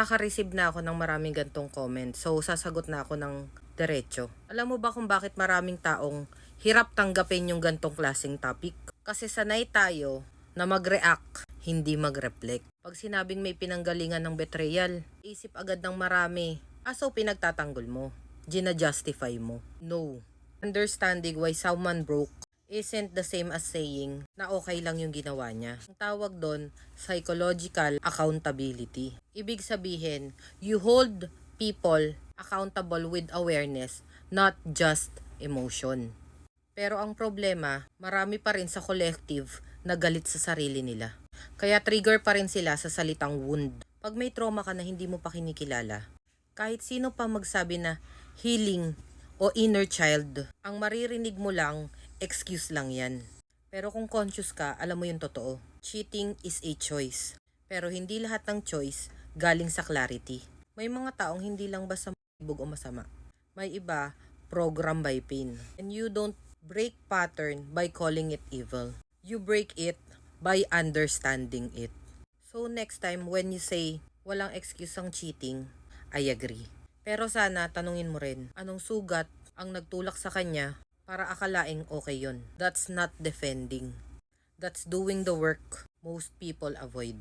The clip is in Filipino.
nakaka-receive na ako ng maraming gantong comment. So, sasagot na ako ng diretso. Alam mo ba kung bakit maraming taong hirap tanggapin yung gantong klaseng topic? Kasi sanay tayo na mag-react, hindi mag-reflect. Pag sinabing may pinanggalingan ng betrayal, isip agad ng marami, ah so pinagtatanggol mo, gina-justify mo. No. Understanding why someone broke isn't the same as saying na okay lang yung ginawa niya. Ang tawag doon, psychological accountability. Ibig sabihin, you hold people accountable with awareness, not just emotion. Pero ang problema, marami pa rin sa collective na galit sa sarili nila. Kaya trigger pa rin sila sa salitang wound. Pag may trauma ka na hindi mo pa kinikilala, kahit sino pa magsabi na healing o inner child, ang maririnig mo lang, excuse lang yan. Pero kung conscious ka, alam mo yung totoo. Cheating is a choice. Pero hindi lahat ng choice galing sa clarity. May mga taong hindi lang basta ibog o masama. May iba, program by pain. And you don't break pattern by calling it evil. You break it by understanding it. So next time when you say walang excuse ang cheating, I agree. Pero sana tanungin mo rin, anong sugat ang nagtulak sa kanya para akalaing okay yon. That's not defending. That's doing the work most people avoid.